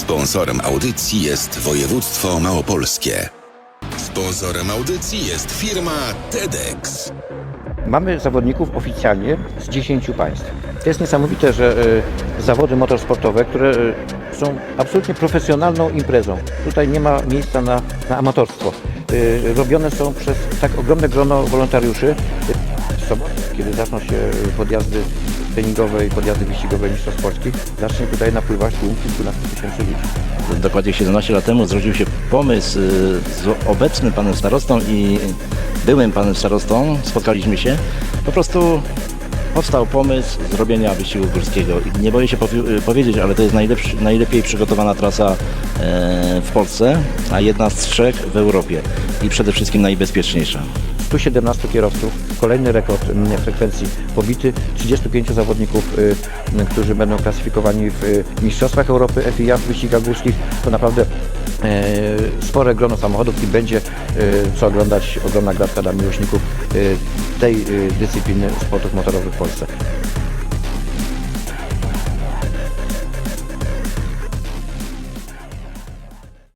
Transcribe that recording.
Sponsorem audycji jest województwo małopolskie. Sponsorem audycji jest firma TEDx. Mamy zawodników oficjalnie z 10 państw. To jest niesamowite, że e, zawody motorsportowe, które e, są absolutnie profesjonalną imprezą. Tutaj nie ma miejsca na, na amatorstwo. E, robione są przez tak ogromne grono wolontariuszy. W sobotę, kiedy zaczną się podjazdy treningowe i podjazdy wyścigowe Mistrzostw Polskich, zacznie tutaj napływać tłum kilkunastu tysięcy ludzi. Dokładnie 17 lat temu zrodził się pomysł y, z obecnym panem starostą i byłym panem starostą. Spotkaliśmy się. Po prostu powstał pomysł zrobienia wyścigu górskiego. Nie boję się y, powiedzieć, ale to jest najlepiej przygotowana trasa e, w Polsce, a jedna z trzech w Europie i przede wszystkim najbezpieczniejsza. 117 kierowców, kolejny rekord mm, frekwencji pobity, 35 zawodników, y, którzy będą klasyfikowani w y, Mistrzostwach Europy FIA w wyścigach górskich. To naprawdę e, spore grono samochodów i będzie e, co oglądać ogromna gratka dla miłośników e, tej dyscypliny sportów motorowych w Polsce.